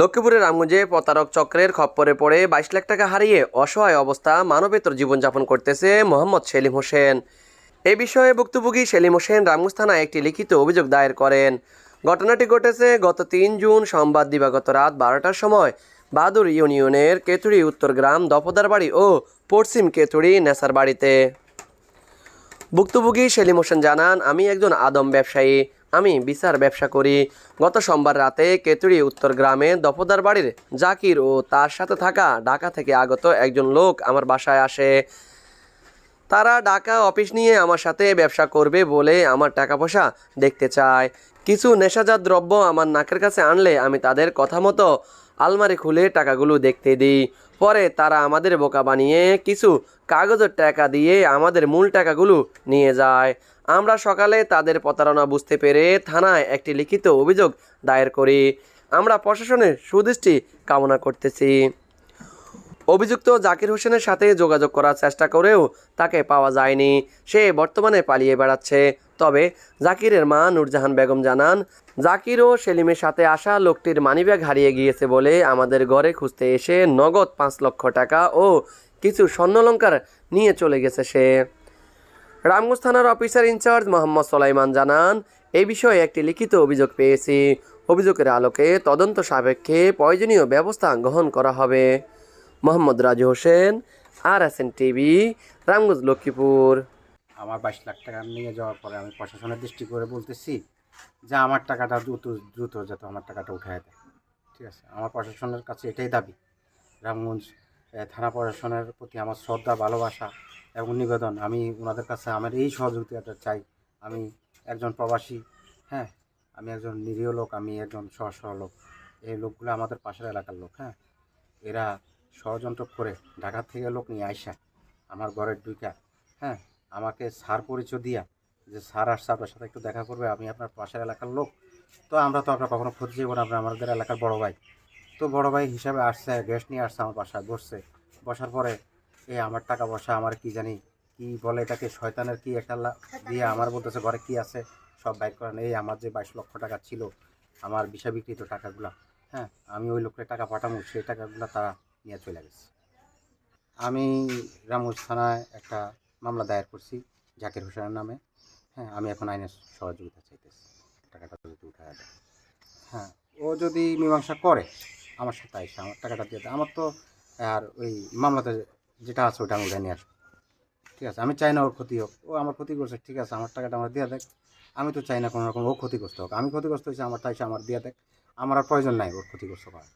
লক্ষ্মীপুরের রামগঞ্জে প্রতারক চক্রের খপ্পরে পড়ে বাইশ লাখ টাকা হারিয়ে অসহায় অবস্থা মানবেতর জীবনযাপন করতেছে মোহাম্মদ সেলিম হোসেন। এ বিষয়ে ভুক্তভোগী সেলিম হোসেন রামগঞ্জ থানায় একটি লিখিত অভিযোগ দায়ের করেন। ঘটনাটি ঘটেছে গত তিন জুন সোমবার দিবাগত রাত বারোটার সময় বাদুর ইউনিয়নের কেতুড়ি উত্তর গ্রাম দফদার বাড়ি ও পশ্চিম কেতুড়ি নেসার বাড়িতে ভুক্তভোগী সেলিম হোসেন জানান, আমি একজন আদম ব্যবসায়ী। আমি বিচার ব্যবসা করি। গত সোমবার রাতে কেতুড়ি উত্তর গ্রামে দফদার বাড়ির জাকির ও তার সাথে থাকা ঢাকা থেকে আগত একজন লোক আমার বাসায় আসে। তারা ঢাকা অফিস নিয়ে আমার সাথে ব্যবসা করবে বলে আমার টাকা পয়সা দেখতে চায়। কিছু নেশাজাত দ্রব্য আমার নাকের কাছে আনলে আমি তাদের কথা মতো আলমারি খুলে টাকাগুলো দেখতে দিই। পরে তারা আমাদের বোকা বানিয়ে কিছু কাগজের টাকা দিয়ে আমাদের মূল টাকাগুলো নিয়ে যায়। আমরা সকালে তাদের প্রতারণা বুঝতে পেরে থানায় একটি লিখিত অভিযোগ দায়ের করি। আমরা প্রশাসনের সুদৃষ্টি কামনা করতেছি। অভিযুক্ত জাকির হোসেনের সাথে যোগাযোগ করার চেষ্টা করেও তাকে পাওয়া যায়নি। সে বর্তমানে পালিয়ে বেড়াচ্ছে। তবে জাকিরের মা নূরজাহান বেগম জানান, জাকির ও সেলিমের সাথে আসা লোকটির মানিব্যাগ হারিয়ে গিয়েছে বলে আমাদের ঘরে খুঁজতে এসে নগদ পাঁচ লক্ষ টাকা ও কিছু স্বর্ণলঙ্কার নিয়ে চলে গেছে সে। রামগঞ্জ থানার অফিসার ইনচার্জ মোহাম্মদ সোলাইমান জানান এই বিষয়ে একটি লিখিত অভিযোগ পেয়েছি। অভিযোগের আলোকে তদন্ত সাপেক্ষে প্রয়োজনীয় ব্যবস্থা গ্রহণ করা হবে। Mohammad Raju Hossain, R S N TV, Ramganj Lakshmipur. আমার বাইশ লাখ টাকা নিয়ে যাওয়ার পরে আমি প্রশাসনের দৃষ্টি করে বলতেছি যে আমার টাকাটা দ্রুত দ্রুত যাতে আমার টাকাটা উঠায় দেয়। ঠিক আছে? আমার প্রশাসনের কাছে এটাই দাবি। রামগঞ্জ থানা প্রশাসনের প্রতি আমার শ্রদ্ধা, ভালোবাসা এবং নিবেদন। আমি ওনাদের কাছে আমার এই সহযোগিতাটা চাই। আমি একজন প্রবাসী হ্যাঁ? আমি একজন নিরীহ লোক, আমি একজন সহ সহ লোক। এই লোকগুলো আমাদের পাশের এলাকার লোক হ্যাঁ? এরা ষড়যন্ত্র করে ঢাকা থেকে লোক নিয়ে আইসা আমার ঘরের দুইটা হ্যাঁ? আমাকে সার পরিচয় দিয়া যে স্যার আসছে, আপনার সাথে একটু দেখা করবে, আমি আপনার পাশের এলাকার লোক। তো আমরা তো আপনার কখনো খোঁজ যাব না আপনি আমাদের এলাকার বড় ভাই। তো বড় ভাই হিসাবে আসছে গ্যাস নিয়ে আসছে আমার বাসায়, বসছে। বসার পরে এ, আমার টাকা পয়সা, আমার কি জানি, কি বলে এটাকে, শয়তানের কি একটা দিয়ে আমার বলতেছে, ঘরে কি আছে? সব বাইক করেন। এই আমার যে বাইশ লক্ষ টাকা ছিল, আমার বিষা বিক্রিত টাকাগুলা হ্যাঁ আমি ওই লোকের টাকা পাঠাবো, সেই টাকাগুলো তারা নিয়ে চলে গেছে। আমি রামগঞ্জ থানায় একটা মামলা দায়ের করছি জাকির হোসেনের নামে। হ্যাঁ আমি এখন আইনের সহযোগিতা চাইতেছি। টাকাটা যদি দেয় হ্যাঁ ও যদি মীমাংসা করে, আমার সাথে আইসে, আমার টাকাটা দিয়ে দেয় আমার তো আর ওই মামলাতে যেটা আছে ওটা আমি উঠে নিয়ে আসব। ঠিক আছে, আমি চাই না ওর ক্ষতি হোক। ও আমার ক্ষতি করছে, ঠিক আছে, আমার টাকাটা আমার দিয়ে দেখ। আমি তো চাই না কোনো রকম ও ক্ষতিগ্রস্ত হোক। আমি ক্ষতিগ্রস্ত হয়েছি, আমার টাইসে আমার দিয়ে দেখ। আমার আর প্রয়োজন নাই ওর ক্ষতিগ্রস্ত করার।